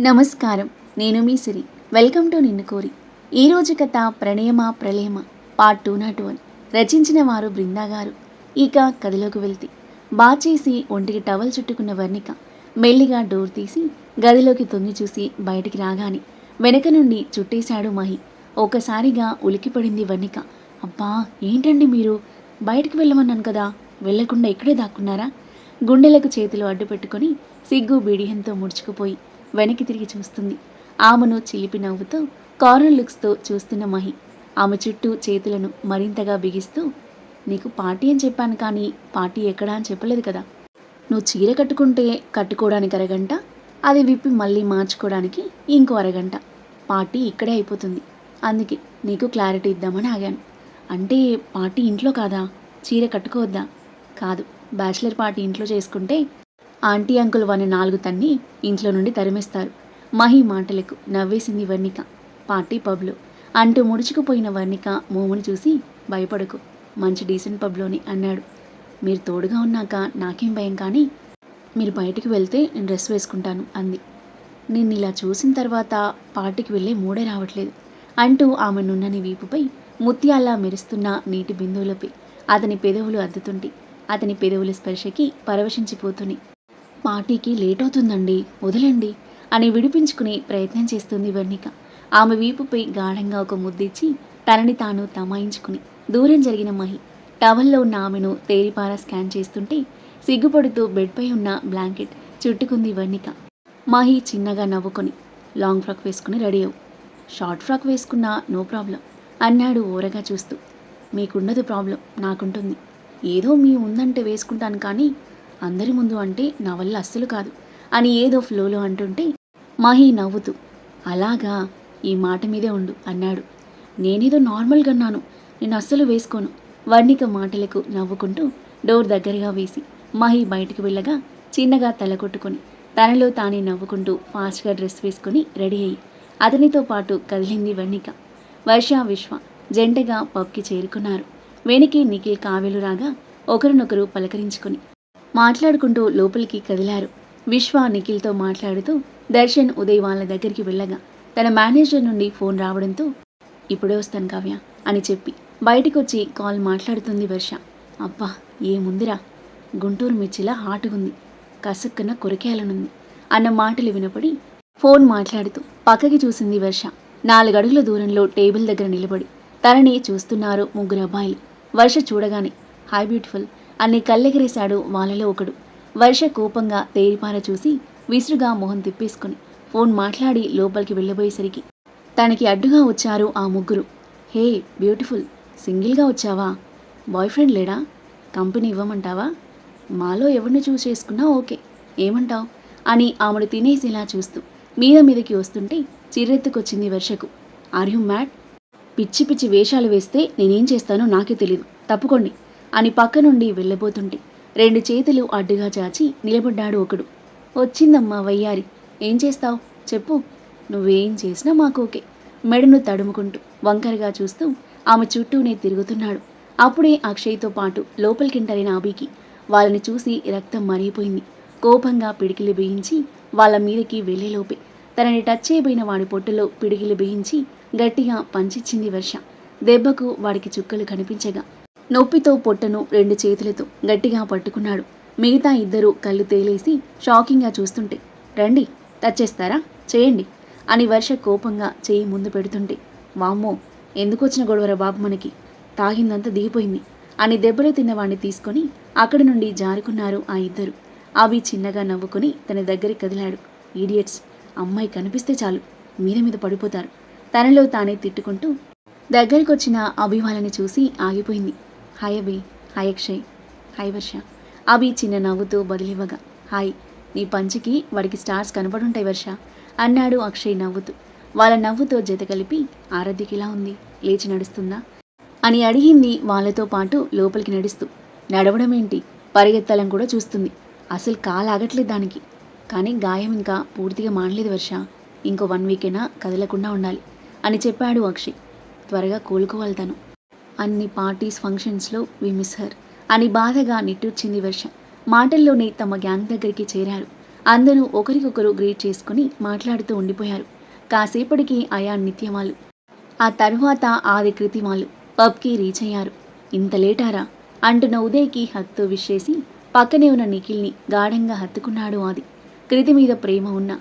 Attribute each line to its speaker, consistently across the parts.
Speaker 1: నమస్కారం. నేను మీ సిరి. Welcome to నిన్ను కోరి. ఈరోజు కథ ప్రణయమ ప్రళయమ? Part two not one. రచించిన వారు బృందా గారు. ఇక కథలోకి వెళ్తే. బాచేసి ఒంటికి టవల్ చుట్టుకున్న వర్ణిక మెల్లిగా డోర్ తీసి గదిలోకి తొంగి చూసి బయటికి రాగానే వెనక నుండి చుట్టేశాడు మహి. ఒక్కసారిగా ఉలికిపడింది వర్ణిక. అబ్బా ఏంటండి మీరు? బయటికి వెళ్ళమన్నాను కదా. వెళ్ళకుండా ఇక్కడే దాక్కున్నారా? గుండెలకు చేతులు అడ్డు పెట్టుకొని సిగ్గు బిడియంతో ముడుచుకుపోయి వెనక్కి తిరిగి చూస్తుంది. ఆమెను చిలిపి నవ్వుతూ కార్నర్ లుక్స్తో చూస్తున్న మహి ఆమె చుట్టూ చేతులను మరింతగా బిగిస్తూ నీకు పార్టీ అని చెప్పాను కానీ పార్టీ ఎక్కడా అని చెప్పలేదు కదా? నువ్వు చీర కట్టుకుంటే కట్టుకోవడానికి అరగంట అది విప్పి మళ్ళీ మార్చుకోవడానికి ఇంకో అరగంట. పార్టీ ఇక్కడే అయిపోతుంది. అందుకే నీకు క్లారిటీ ఇద్దామని ఆగాను. అంటే పార్టీ ఇంట్లో కాదా? చీర కట్టుకోవద్దా? కాదు. బ్యాచిలర్ పార్టీ ఇంట్లో చేసుకుంటే ఆంటీ అంకుల్ వాని నాలుగు తన్ని ఇంట్లో నుండి తరిమేస్తారు. మహి మాటలకు నవ్వేసింది వర్ణిక. పార్టీ పబ్లో. అంటూ ముడుచుకుపోయిన వర్ణిక మోముని చూసి భయపడకు. మంచి డీసెంట్ పబ్లోని అన్నాడు. మీరు తోడుగా ఉన్నాక నాకేం భయం కానీ మీరు బయటికి వెళ్తే నేను డ్రెస్ వేసుకుంటాను అంది. నిన్ను ఇలా చూసిన తర్వాత పార్టీకి వెళ్ళే మూడే రావట్లేదు అంటూ ఆమె నున్నని వీపుపై ముత్యాల్లా మెరుస్తున్న నీటి బిందువులపై అతని పెదవులు అద్దుతుంటే అతని పెదవుల స్పర్శకి పరవశించిపోతున్నాయి పార్టీకి లేట్ అవుతుందండి. వదలండి అని విడిపించుకునే ప్రయత్నం చేస్తుంది వర్ణిక. ఆమె వీపుపై గాఢంగా ఒక ముద్దిచ్చి తనని తాను తమాయించుకుని దూరం జరిగిన మహి టవల్లో ఉన్న ఆమెను తేరిపారా స్కాన్ చేస్తుంటే సిగ్గుపడుతూ బెడ్పై ఉన్న బ్లాంకెట్ చుట్టుకుంది వర్ణిక. మహి చిన్నగా నవ్వుకొని లాంగ్ ఫ్రాక్ వేసుకుని రెడీ అవు షార్ట్ ఫ్రాక్ వేసుకున్నా నో ప్రాబ్లం అన్నాడు ఓరగా చూస్తూ. మీకుండదు ప్రాబ్లం నాకుంటుంది. ఏదో మీ ఉందంటే వేసుకుంటాను కానీ అందరి ముందు అంటే నా వల్ల అస్సలు కాదు. అని ఏదో ఫ్లోలో అంటుంటే మహి నవ్వుతూ అలాగా ఈ మాట మీదే ఉండు అన్నాడు. నేనేదో నార్మల్గా అన్నాను నేను అస్సలు వేసుకోను. వర్ణిక మాటలకు నవ్వుకుంటూ డోర్ దగ్గరగా వేసి మహి బయటికి వెళ్ళగా చిన్నగా తల కొట్టుకొని తనలో తానే నవ్వుకుంటూ ఫాస్ట్గా డ్రెస్ వేసుకుని రెడీ అయ్యి అతనితో పాటు కదిలింది వర్ణిక. వర్ష విశ్వ జంటగా పబ్కి చేరుకున్నారు. వెనికి నిఖిల్ కావేలు రాగా ఒకరినొకరు పలకరించుకుని మాట్లాడుకుంటూ లోపలికి కదిలారు. విశ్వ నిఖిల్తో మాట్లాడుతూ దర్శన్ ఉదయ్ వాళ్ళ దగ్గరికి వెళ్ళగా తన మేనేజర్ నుండి ఫోన్ రావడంతో ఇప్పుడే వస్తాను కావ్య అని చెప్పి బయటికొచ్చి కాల్ మాట్లాడుతుంది వర్ష. అబ్బా ఏముందిరా గుంటూరు మిర్చిలా హాటుగుంది. కసుక్కున కొరికేయాలనుంది. అన్న మాటలు వినపడి ఫోన్ మాట్లాడుతూ పక్కకి చూసింది వర్ష. నాలుగడుగుల దూరంలో టేబుల్ దగ్గర నిలబడి తనని చూస్తున్నారు ముగ్గురు అబ్బాయిలు. వర్ష చూడగానే హాయ్ బ్యూటిఫుల్. అని కళ్ళెగరేశాడు వాళ్ళలో ఒకడు. వర్ష కోపంగా తేరిపార చూసి విసురుగా మొహం తిప్పేసుకుని ఫోన్ మాట్లాడి లోపలికి వెళ్ళబోయేసరికి తనకి అడ్డుగా వచ్చారు ఆ ముగ్గురు. Hey beautiful. సింగిల్గా వచ్చావా? బాయ్ ఫ్రెండ్ లేడా? కంపెనీ ఇవ్వమంటావా? మాలో ఎవరిని చూస్ చేసుకున్నా ఓకే. ఏమంటావ్? అని ఆమెను తినేసేలా చూస్తూ మీద మీదకి వస్తుంటే చిర్రెత్తుకొచ్చింది వర్షకు. Are you mad? పిచ్చి పిచ్చి వేషాలు వేస్తే నేనేం చేస్తానో నాకే తెలియదు తప్పుకోండి. అని పక్క నుండి వెళ్ళబోతుంటే రెండు చేతులు అడ్డుగా చాచి నిలబడ్డాడు ఒకడు. వచ్చిందమ్మా వయ్యారి ఏం చేస్తావు? చెప్పు. నువ్వేం చేసినా మాకు ఓకే మెడను తడుముకుంటూ వంకరగా చూస్తూ ఆమె చుట్టూనే తిరుగుతున్నాడు. అప్పుడే అక్షయ్తో పాటు లోపలికింటరిన అభికి వాళ్ళని చూసి రక్తం మరిగిపోయింది. కోపంగా పిడికిలి బిగించి వాళ్ళ మీదకి వెళ్ళేలోపే తనని టచ్ చేయబోయిన వాడి పొట్టులో పిడికిలు బిగించి గట్టిగా పంచిచ్చింది వర్ష. దెబ్బకు వాడికి చుక్కలు కనిపించగా నొప్పితో పొట్టను రెండు చేతులతో గట్టిగా పట్టుకున్నాడు. మిగతా ఇద్దరు కళ్ళు తేలేసి షాకింగ్గా చూస్తుంటే రండి టచ్ చేస్తారా చేయండి అని వర్ష కోపంగా చేయి ముందు పెడుతుంటే వామ్మో ఎందుకు వచ్చిన గొడవరా బాబు మనకి? తాగిందంతా దిగిపోయింది అని దెబ్బలు తిన్నవాణ్ణి తీసుకొని అక్కడి నుండి జారుకున్నారు ఆ ఇద్దరు. అవి చిన్నగా నవ్వుకొని తన దగ్గరికి కదిలాడు. ఈడియట్స్ అమ్మాయి కనిపిస్తే చాలు మీద మీద పడిపోతారు తనలో తానే తిట్టుకుంటూ దగ్గరికొచ్చిన అభి వాళ్ళని చూసి ఆగిపోయింది. Hi Abhi hi Akshay hi Varsha. Abhi చిన్న నవ్వుతూ బదిలివ్వగా. హాయ్ నీ పంచికి వాడికి స్టార్స్ కనపడుంటాయి వర్ష. అన్నాడు అక్షయ్ నవ్వుతూ. వాళ్ళ నవ్వుతో జత కలిపి ఆరాధ్యకి ఇలా ఉంది. లేచి నడుస్తుందా? అని అడిగింది వాళ్ళతో పాటు లోపలికి నడుస్తూ. నడవడం ఏంటి పరిగెత్తాలని కూడా చూస్తుంది. అసలు కాలాగట్లేదు దానికి. కానీ గాయం ఇంకా పూర్తిగా మానలేదు వర్ష. ఇంకో వన్ వీకైనా కదలకుండా ఉండాలి అని చెప్పాడు అక్షయ్. త్వరగా కోలుకోవాలి తను. అన్ని పార్టీస్ ఫంక్షన్స్లో వి మిస్ హర్ అని బాధగా నిట్టూర్చింది వర్ష. మాటల్లోనే తమ గ్యాంగ్ దగ్గరికి చేరారు. అందరూ ఒకరికొకరు గ్రీట్ చేసుకుని మాట్లాడుతూ ఉండిపోయారు. కాసేపటికి అయా నిత్యమాలు. ఆ తరువాత ఆది కృతిమాలు పబ్కి రీచ్ అయ్యారు. ఇంత లేటారా? అంటున్న ఉదయ్కి హక్తో విషేసి పక్కనే ఉన్న నిఖిల్ని గాఢంగా హత్తుకున్నాడు ఆది. కృతి మీద ప్రేమ ఉన్న.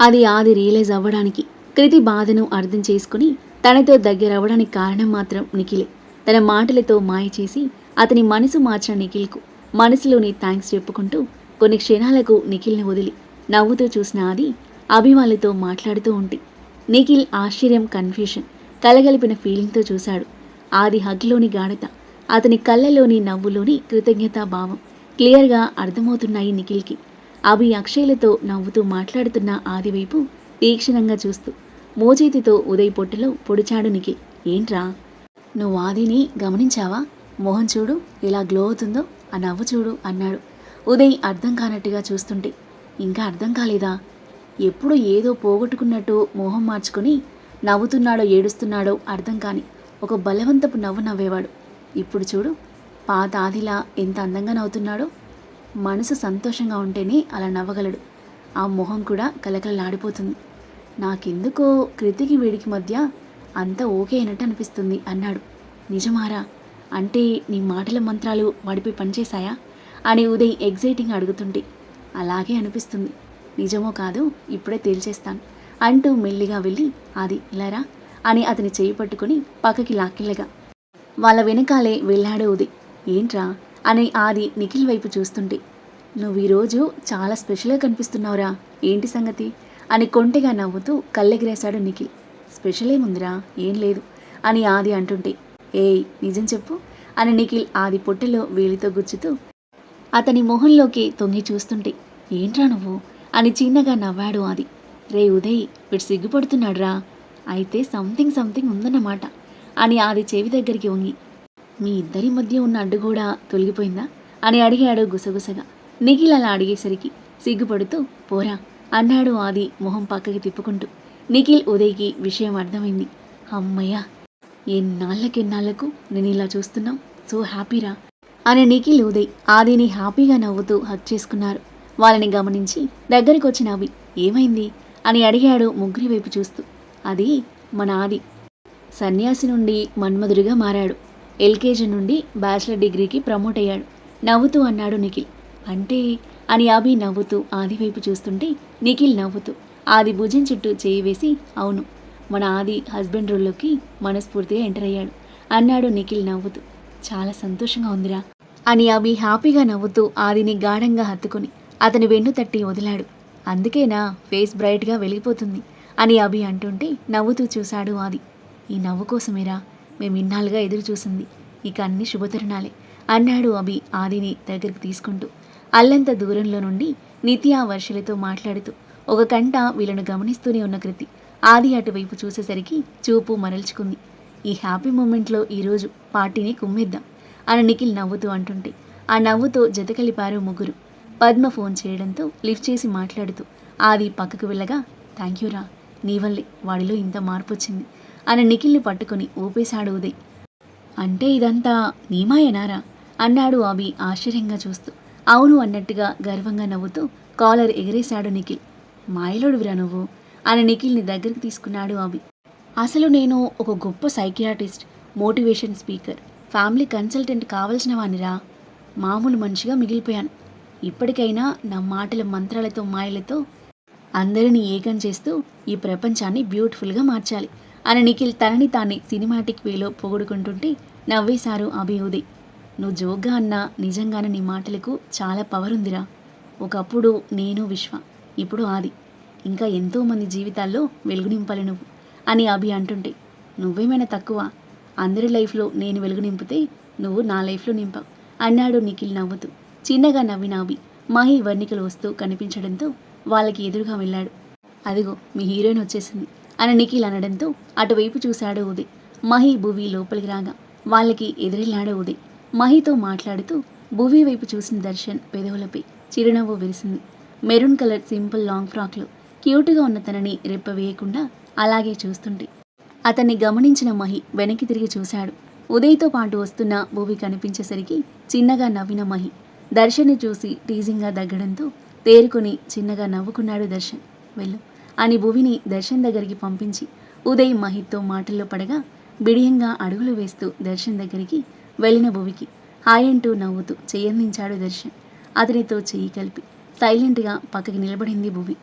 Speaker 1: అది ఆది రియలైజ్ అవ్వడానికి కృతి బాధను అర్థం చేసుకుని తనతో దగ్గరవ్వడానికి కారణం మాత్రం నిఖిలే. తన మాటలతో మాయ చేసి అతని మనసు మార్చిన నిఖిల్కు మనసులోని థ్యాంక్స్ చెప్పుకుంటూ కొన్ని క్షణాలకు నిఖిల్ని వదిలి నవ్వుతూ చూసిన ఆది అభిమానులతో మాట్లాడుతూ ఉంది నిఖిల్ ఆశ్చర్యం కన్ఫ్యూషన్ కలగలిపిన ఫీలింగ్తో చూశాడు. ఆది హగ్లోని గాఢత అతని కళ్ళలోని నవ్వులోని కృతజ్ఞతా భావం క్లియర్గా అర్థమవుతున్నాయి నిఖిల్కి. అభి అక్షయ్లతో నవ్వుతూ మాట్లాడుతున్న ఆది వైపు తీక్షణంగా చూస్తూ మోచేతితో ఉదయ్ పొట్టలో పొడిచాడునికి ఏంట్రా? నువ్వు ఆదిని గమనించావా? మోహన్ చూడు ఎలా గ్లో అవుతుందో ఆ నవ్వు చూడు అన్నాడు. ఉదయ్ అర్థం కానట్టుగా చూస్తుంటే ఇంకా అర్థం కాలేదా? ఎప్పుడు ఏదో పోగొట్టుకున్నట్టు మోహం మార్చుకుని నవ్వుతున్నాడో ఏడుస్తున్నాడో అర్థం కాని ఒక బలవంతపు నవ్వు నవ్వేవాడు. ఇప్పుడు చూడు పాత ఆదిలా ఎంత అందంగా నవ్వుతున్నాడో మనసు సంతోషంగా ఉంటేనే అలా నవ్వగలడు. ఆ మొహం కూడా కలకలలాడిపోతుంది నాకెందుకో కృతికి వీడికి మధ్య అంతా ఓకే అయినట్టు అనిపిస్తుంది అన్నాడు. నిజమారా? అంటే నీ మాటల మంత్రాలు వాడిపై పనిచేశాయా? అని ఉదయ్ ఎగ్జైటింగ్ అడుగుతుంటే. అలాగే అనిపిస్తుంది. నిజమో కాదు ఇప్పుడే తేల్చేస్తాను. అంటూ మెల్లిగా వెళ్ళి అది ఇలారా అని అతని చేయి పట్టుకుని పక్కకి లాక్కిళ్ళగా. వాళ్ళ వెనకాలే వెళ్ళాడు ఉదయ్. ఏంట్రా? అని ఆది నిఖిల్ వైపు చూస్తుంటే. నువ్వు ఈరోజు చాలా స్పెషల్గా కనిపిస్తున్నావురా. ఏంటి సంగతి? అని కొంటెగా నవ్వుతూ కళ్ళెగిరేశాడు నిఖిల్. స్పెషల్ ఏముందిరా? ఏం లేదు అని ఆది అంటుంటే. ఏయ్ నిజం చెప్పు అని నిఖిల్ ఆది పొట్టెలో వేలితో గుచ్చుతూ అతని మొహంలోకి తొంగి చూస్తుంటే. ఏంట్రా నువ్వు? అని చిన్నగా నవ్వాడు ఆది. రే ఉదయ్ వీడు సిగ్గుపడుతున్నాడురా. అయితే సంథింగ్ సంథింగ్ ఉందన్నమాట అని ఆది చెవి దగ్గరికి వంగి. మీ ఇద్దరి మధ్య ఉన్న అడ్డు కూడా తొలగిపోయిందా? అని అడిగాడు గుసగుసగా. నిఖిల్ అలా అడిగేసరికి సిగ్గుపడుతూ పోరా అన్నాడు ఆది మొహం పక్కకి తిప్పుకుంటూ. నిఖిల్ ఉదయ్కి విషయం అర్థమైంది. అమ్మయ్యా ఎన్నాళ్ళకెన్నాళ్ళకు నేను ఇలా చూస్తున్నాం సో హ్యాపీరా? అని నిఖిల్ ఉదయ్ ఆదిని హ్యాపీగా నవ్వుతూ హక్ చేసుకున్నారు. వాళ్ళని గమనించి దగ్గరికి వచ్చిన అవి ఏమైంది? అని అడిగాడు ముగ్గురి వైపు చూస్తూ. అది మన ఆది. సన్యాసి నుండి మన్మధుడిగా మారాడు. ఎల్కేజీ నుండి బ్యాచిలర్ డిగ్రీకి ప్రమోట్ అయ్యాడు. నవ్వుతూ అన్నాడు నిఖిల్. అంటే అని అభి నవ్వుతూ ఆది వైపు చూస్తుంటే నిఖిల్ నవ్వుతూ ఆది భుజం చుట్టూ చేయి వేసి అవును మన ఆది హస్బెండ్ రోల్లోకి మనస్ఫూర్తిగా ఎంటర్ అయ్యాడు అన్నాడు నిఖిల్ నవ్వుతూ. చాలా సంతోషంగా ఉందిరా అని అభి హ్యాపీగా నవ్వుతూ ఆదిని గాఢంగా హత్తుకొని అతని వెన్ను తట్టి వదిలాడు. అందుకేనా ఫేస్ బ్రైట్గా వెలిగిపోతుంది అని అభి అంటుంటే నవ్వుతూ చూశాడు ఆది. ఈ నవ్వు కోసమేరా మేము ఇన్నాళ్ళుగా ఎదురు చూసింది ఇక అన్ని శుభతరుణాలే అన్నాడు అభి ఆదిని దగ్గరికి తీసుకుంటూ. అల్లంత దూరంలో నుండి నిత్యా వర్షలతో మాట్లాడుతూ ఒక కంట వీళ్ళను గమనిస్తూనే ఉన్న కృతి ఆది అటువైపు చూసేసరికి చూపు మరల్చుకుంది. ఈ హ్యాపీ మూమెంట్లో ఈరోజు పార్టీని కుమ్మిద్దాం అని నిఖిల్ నవ్వుతూ అంటుంటే ఆ నవ్వుతో జతకలిపారు ముగ్గురు. పద్మ ఫోన్ చేయడంతో లిఫ్ట్ చేసి మాట్లాడుతూ ఆది పక్కకు వెళ్ళగా థ్యాంక్ యూరా నీవల్లే నీ వల్లే వాడిలో ఇంత మార్పు వచ్చింది అని నిఖిల్ని పట్టుకొని ఊపేశాడు ఉదయ్. అంటే ఇదంతా నీమాయనారా అన్నాడు అవి ఆశ్చర్యంగా చూస్తూ. అవును అన్నట్టుగా గర్వంగా నవ్వుతూ కాలర్ ఎగిరేశాడు నిఖిల్. మాయలోడువిరా నువ్వు అని నిఖిల్ని దగ్గరికి తీసుకున్నాడు అభి. అసలు నేను ఒక గొప్ప psychiatrist motivation speaker family consultant కావలసిన వానిరా. మామూలు మనిషిగా మిగిలిపోయాను. ఇప్పటికైనా నా మాటల మంత్రాలతో మాయలతో అందరినీ ఏకం చేస్తూ ఈ ప్రపంచాన్ని బ్యూటిఫుల్గా మార్చాలి అని నిఖిల్ తనని తానే సినిమాటిక్ వేలో పొగుడుకుంటుంటే నవ్వేశారు అభి ఉదయ్. నువ్వు జోగ్గా అన్నా నిజంగానే నీ మాటలకు చాలా పవర్ ఉందిరా. ఒకప్పుడు నేను విశ్వ ఇప్పుడు ఆది. ఇంకా ఎంతోమంది జీవితాల్లో వెలుగు నింపాలి నువ్వు అని అభి అంటుంటే నువ్వేమైనా తక్కువ? అందరి లైఫ్లో నేను వెలుగు నింపితే నువ్వు నా లైఫ్లో నింపావు అన్నాడు నిఖిల్ నవ్వుతూ. చిన్నగా నవ్విన అభి మహి వర్ణికలు వస్తూ కనిపించడంతో వాళ్ళకి ఎదురుగా వెళ్ళాడు. అదిగో మీ హీరోయిన్ వచ్చేసింది అని నిఖిల్ అనడంతో అటువైపు చూశాడు ఉదయ్. మహి భువి లోపలికి రాగా వాళ్ళకి ఎదురెళ్ళాడు ఉదయ్. మహితో మాట్లాడుతూ భూవి వైపు చూసిన దర్శన్ పెదవులపై చిరునవ్వు విరిసింది. మెరూన్ కలర్ సింపుల్ లాంగ్ ఫ్రాక్లో క్యూట్గా ఉన్న తనని రెప్ప వేయకుండా అలాగే చూస్తుంటే అతన్ని గమనించిన మహి వెనక్కి తిరిగి చూశాడు. ఉదయ్తో పాటు వస్తున్న భూవి కనిపించేసరికి చిన్నగా నవ్విన మహి దర్శన్ని చూసి టీజింగ్గా దగ్గడంతో తేరుకొని చిన్నగా నవ్వుకున్నాడు దర్శన్. వెళ్ళు అని భువిని దర్శన్ దగ్గరికి పంపించి ఉదయ్ మహిత్తో మాటల్లో పడగా బిడియంగా అడుగులు వేస్తూ దర్శన్ దగ్గరికి వెళ్ళిన భూమికి హాయ్ అంటూ నవ్వుతూ చేయందించాడు దర్శన్. అతనితో చెయ్యి కలిపి. సైలెంట్గా పక్కకి నిలబడింది భూమి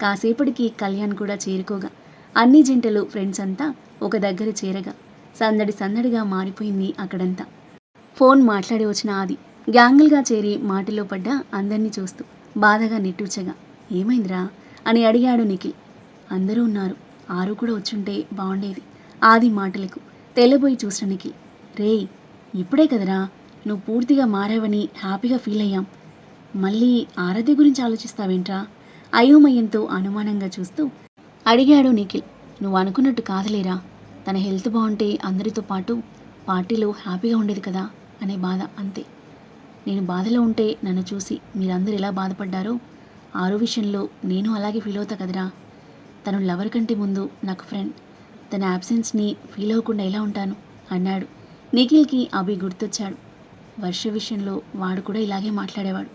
Speaker 1: కాసేపటికి కళ్యాణ్ కూడా చేరుకోగా. అన్ని జంటలు ఫ్రెండ్స్ అంతా ఒక దగ్గర చేరగా. సందడి సందడిగా మారిపోయింది అక్కడంతా. ఫోన్ మాట్లాడి వచ్చిన ఆది. గ్యాంగిల్గా చేరి మాటలో పడ్డ అందరినీ చూస్తూ బాధగా నిట్టూర్చగా. ఏమైందిరా? అని అడిగాడు నిఖిల్. అందరూ ఉన్నారు. ఆరు కూడా వచ్చుంటే బాగుండేది ఆది మాటలకు తెల్లబోయి చూసిన నిఖిల్. రేయ్ ఇప్పుడే కదరా. నువ్వు పూర్తిగా మారావని హ్యాపీగా ఫీల్ అయ్యాం. మళ్ళీ ఆరాధ్య గురించి ఆలోచిస్తావేంట్రా? అయోమయంతో అనుమానంగా చూస్తూ అడిగాడు నిఖిల్. నువ్వు అనుకున్నట్టు కాదులేరా. తన హెల్త్ బాగుంటే అందరితో పాటు పార్టీలో హ్యాపీగా ఉండేది కదా అనే బాధ అంతే. నేను బాధలో ఉంటే నన్ను చూసి మీరందరూ ఎలా బాధపడ్డారో ఆరో విషయంలో నేను అలాగే ఫీల్ అవుతా కదరా. తను లవర్ కంటే ముందు నాకు ఫ్రెండ్. తన యాబ్సెన్స్ని ఫీల్ అవ్వకుండా ఎలా ఉంటాను? అన్నాడు. నిఖిల్కి అభి గుర్తొచ్చాడు. వర్ష విషయంలో వాడు కూడా ఇలాగే మాట్లాడేవాడు.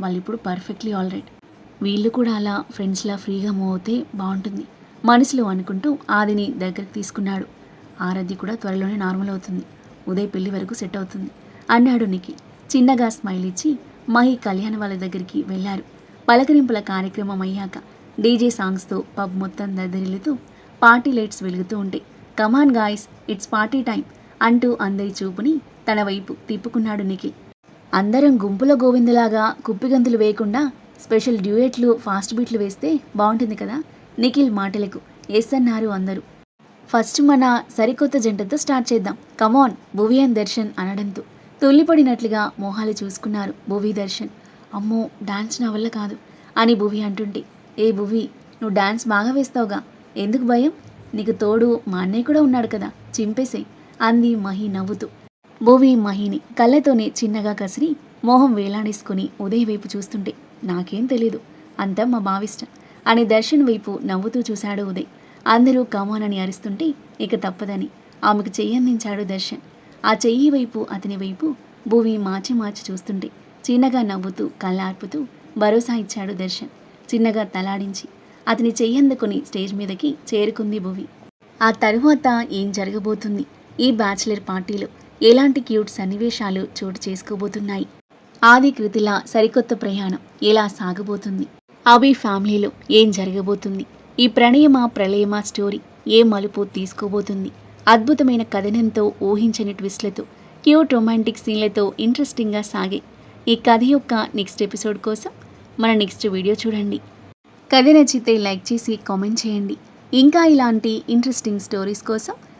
Speaker 1: వాళ్ళు ఇప్పుడు పర్ఫెక్ట్లీ ఆల్ రైట్. వీళ్ళు కూడా అలా ఫ్రెండ్స్లా ఫ్రీగా మూవ్ అవుతే బాగుంటుంది మనసులో అనుకుంటూ ఆదిని దగ్గరికి తీసుకున్నాడు. ఆరాధ్య కూడా త్వరలోనే నార్మల్ అవుతుంది. ఉదయ్ పెళ్ళి వరకు సెట్ అవుతుంది. అన్నాడు నిఖిల్. చిన్నగా స్మైల్ ఇచ్చి మహి కళ్యాణ్ వాళ్ళ దగ్గరికి వెళ్ళారు. పలకరింపుల కార్యక్రమం అయ్యాక డీజే సాంగ్స్తో పబ్ మొత్తం దద్దరిల్లుతూ పార్టీ లైట్స్ వెలుగుతూ ఉంటే come on guys it's party time అంటూ అందరి చూపుని తన వైపు తిప్పుకున్నాడు నిఖిల్. అందరం గుంపుల గోవిందులాగా కుప్పిగంతులు వేయకుండా స్పెషల్ డ్యూయెట్లు ఫాస్ట్ బీట్లు వేస్తే బాగుంటుంది కదా? నిఖిల్ మాటలకు ఎస్ అన్నారు అందరూ. ఫస్ట్ మన సరికొత్త జంటతో స్టార్ట్ చేద్దాం. కమాన్ భువి అండ్ దర్శన్ అనడంతో. తుల్లిపడినట్లుగా మొహాలు చూసుకున్నారు భువి దర్శన్. అమ్మో డాన్స్ నా వల్ల కాదు అని భువి అంటుంటే. ఏ భువి నువ్వు డాన్స్ బాగా వేస్తావుగా. ఎందుకు భయం? నీకు తోడు మా అన్నయ్య కూడా ఉన్నాడు కదా. చింపేసేయి. అంది మహి నవ్వుతూ. భువి మహిని కళ్ళతోనే చిన్నగా కసిరి మోహం వేలాడేసుకుని ఉదయ్ వైపు చూస్తుంటే నాకేం తెలీదు అంతా మా భావిష్టం అని దర్శన్ వైపు నవ్వుతూ చూశాడు ఉదయ్. అందరూ కమాన్ అరుస్తుంటే ఇక తప్పదని ఆమెకు చెయ్యందించాడు దర్శన్. ఆ చెయ్యి వైపు అతని వైపు భువి మార్చి మార్చి చూస్తుంటే చిన్నగా నవ్వుతూ కళ్ళార్పుతూ భరోసా ఇచ్చాడు దర్శన్. చిన్నగా తలాడించి అతని చెయ్యందుకుని స్టేజ్ మీదకి చేరుకుంది భూమి. ఆ తరువాత ఏం జరగబోతుంది? ఈ బ్యాచిలర్ పార్టీలో ఎలాంటి క్యూట్ సన్నివేశాలు చోటు చేసుకోబోతున్నాయి? ఆది కృతిలా సరికొత్త ప్రయాణం ఎలా సాగబోతుంది? అభి ఫ్యామిలీలో ఏం జరగబోతుంది? ఈ ప్రణయమా ప్రళయమా స్టోరీ ఏ మలుపు తీసుకోబోతుంది? అద్భుతమైన కథనంతో ఊహించని ట్విస్ట్లతో క్యూట్ రొమాంటిక్ సీన్లతో ఇంట్రెస్టింగ్గా సాగే ఈ కథ యొక్క నెక్స్ట్ ఎపిసోడ్ కోసం మన నెక్స్ట్ వీడియో చూడండి. కథ నచ్చితే లైక్ చేసి కామెంట్ చేయండి. ఇంకా ఇలాంటి ఇంట్రెస్టింగ్ స్టోరీస్ కోసం